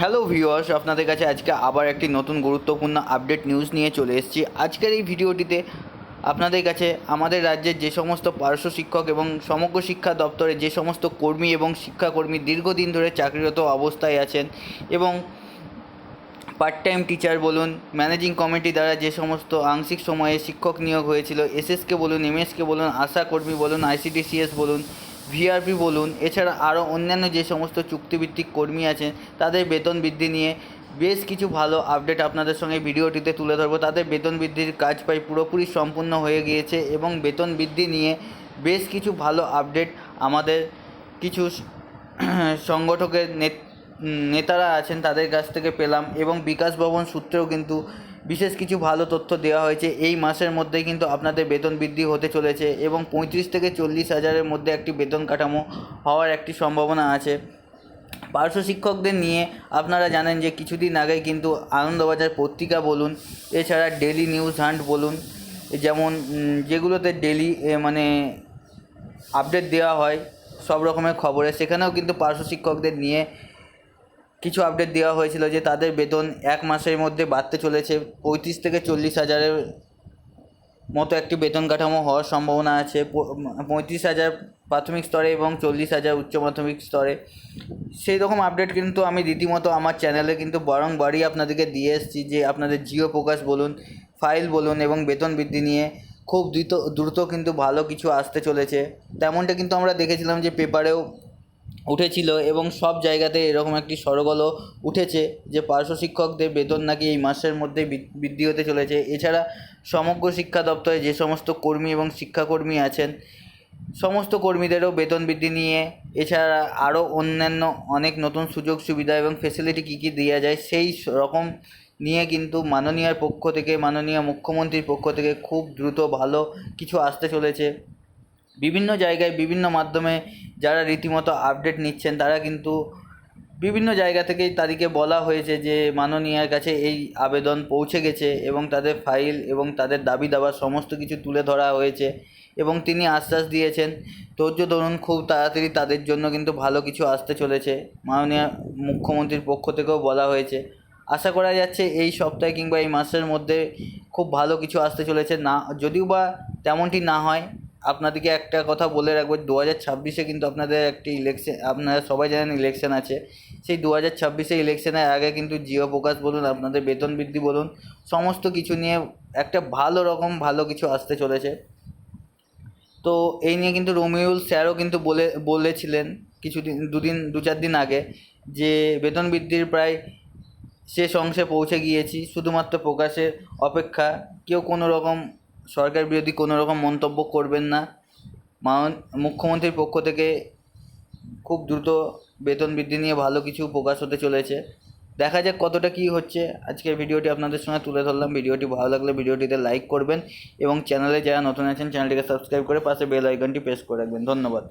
Hello viewers আপনাদের কাছে আজকে আবার একটি নতুন গুরুত্বপূর্ণ আপডেট নিউজ নিয়ে চলে এসেছি। আজকের এই ভিডিওটিতে আপনাদের কাছে আমাদের রাজ্যের যে সমস্ত পার্শ্ব শিক্ষক এবং সমগ্র শিক্ষা দপ্তরে যে সমস্ত কর্মী এবং শিক্ষাকর্মী দীর্ঘদিন ধরে চাকরিরত অবস্থায় আছেন এবং পার্ট টাইম টিচার বলুন ম্যানেজিং কমিটি দ্বারা যে সমস্ত আংশিক সময়ে শিক্ষক নিয়োগ হয়েছিল এসএসকে বলুন এমএসকে বলুন, আশা কর্মী বলুন আইসিডিসিএস বলুন ভিআরপি বলুন, এছাড়া আরও অন্যান্য যে সমস্ত চুক্তিভিত্তিক কর্মী আছেন, তাদের বেতন বৃদ্ধি নিয়ে বেশ কিছু ভালো আপডেট আপনাদের সঙ্গে ভিডিওটিতে তুলে ধরবো। তাদের বেতন বৃদ্ধির কাজ প্রায় পুরোপুরি সম্পূর্ণ হয়ে গিয়েছে এবং বেতন বৃদ্ধি নিয়ে বেশ কিছু ভালো আপডেট আমাদের কিছু সংগঠকের নেত- নেতারা আছেন, তাদের কাছ থেকে পেলাম এবং বিকাশ ভবন সূত্রেও কিন্তু বিশেষ কিছু ভালো তথ্য দেওয়া হয়েছে। এই মাসের মধ্যেই কিন্তু আপনাদের বেতন বৃদ্ধি হতে চলেছে এবং পঁয়ত্রিশ থেকে চল্লিশ হাজারের মধ্যে একটি বেতন কাঠামো হওয়ার একটি সম্ভাবনা আছে। পার্শ্ব শিক্ষকদের নিয়ে আপনারা জানেন যে কিছুদিন আগে কিন্তু আনন্দবাজার পত্রিকা বলুন, এছাড়া ডেলি নিউজ হান্ট বলুন, যেমন যেগুলোতে ডেলি মানে আপডেট দেওয়া হয়, সব রকমের খবরে সেখানেও কিন্তু পার্শ্ব শিক্ষকদের নিয়ে কিছু আপডেট দেওয়া হয়েছিল যে তাদের বেতন এক মাসের মধ্যে বাড়তে চলেছে। পঁয়ত্রিশ থেকে চল্লিশ হাজারের মতো একটি বেতন কাঠামো হওয়ার সম্ভাবনা আছে। পঁয়ত্রিশ হাজার প্রাথমিক স্তরে এবং চল্লিশ হাজার উচ্চ মাধ্যমিক স্তরে। সেই রকম আপডেট কিন্তু আমি রীতিমতো আমার চ্যানেলে কিন্তু বারংবারই আপনাদেরকে দিয়ে এসেছি যে আপনাদের জিও প্রকাশ বলুন ফাইল বলুন এবং বেতন বৃদ্ধি নিয়ে খুব দ্রুত দ্রুত কিন্তু ভালো কিছু আসতে চলেছে। তেমনটা কিন্তু আমরা দেখেছিলাম যে পেপারেও উঠেছিল এবং সব জায়গাতে এরকম একটি সরগলও উঠেছে যে পার্শ্ব শিক্ষকদের বেতন নাকি এই মাসের মধ্যে বৃদ্ধি হতে চলেছে। এছাড়া সমগ্র শিক্ষা দপ্তরে যে সমস্ত কর্মী এবং শিক্ষাকর্মী আছেন, সমস্ত কর্মীদেরও বেতন বৃদ্ধি নিয়ে এছাড়া আরও অন্যান্য অনেক নতুন সুযোগ, সুবিধা এবং ফেসিলিটি কী কী দেওয়া যায় সেই রকম নিয়ে কিন্তু মাননীয়ার পক্ষ থেকে, মাননীয় মুখ্যমন্ত্রীর পক্ষ থেকে খুব দ্রুত ভালো কিছু আসতে চলেছে। বিভিন্ন জায়গায় বিভিন্ন মাধ্যমে যারা রীতিমতো আপডেট নিচ্ছেন, তারা কিন্তু বিভিন্ন জায়গা থেকেই তাদেরকে বলা হয়েছে যে মাননীয়ার কাছে এই আবেদন পৌঁছে গেছে এবং তাদের ফাইল এবং তাদের দাবি দাবা সমস্ত কিছু তুলে ধরা হয়েছে এবং তিনি আশ্বাস দিয়েছেন। ধৈর্য ধরুন খুব তাড়াতাড়ি তাদের জন্য কিন্তু ভালো কিছু আসতে চলেছে, মাননীয় মুখ্যমন্ত্রীর পক্ষ থেকেও বলা হয়েছে। আশা করা যাচ্ছে এই সপ্তাহে কিংবা এই মাসের মধ্যে খুব ভালো কিছু আসতে চলেছে, না, যদিও বা তেমনটি না হয় আপনাদেরকে একটা কথা বলে রাখব, দু হাজার ছাব্বিশে কিন্তু আপনাদের একটি ইলেকশন আপনারা সবাই জানেন ইলেকশন আছে। সেই দু হাজার ছাব্বিশে ইলেকশনের আগে কিন্তু জিও প্রকাশ বলুন, আপনাদের বেতন বৃদ্ধি বলুন, সমস্ত কিছু নিয়ে একটা ভালো রকম ভালো কিছু আসতে চলেছে। তো এই নিয়ে কিন্তু রোমিউল স্যারও কিন্তু বলে, বলেছিলেন কিছুদিন, দুদিন দু চার দিন আগে যে বেতন বৃদ্ধির প্রায় শেষ অংশে পৌঁছে গিয়েছি, শুধুমাত্র প্রকাশের অপেক্ষা, কেউ কোনো রকম সরকার বিরোধী কোনো রকম মন্তব্য করবেন না। মানন মুখ্যমন্ত্রীর পক্ষ থেকে খুব দ্রুত বেতন বৃদ্ধি নিয়ে ভালো কিছু প্রকাশ হতে চলেছে। দেখা যাক কতটা কী হচ্ছে। আজকের ভিডিওটি আপনাদের সঙ্গে তুলে ধরলাম। ভিডিওটি ভালো লাগলে ভিডিওটিতে লাইক করবেন এবং চ্যানেলে যারা নতুন আছেন চ্যানেলটিকে সাবস্ক্রাইব করে পাশে বেল আইকনটি প্রেস করে রাখবেন। ধন্যবাদ।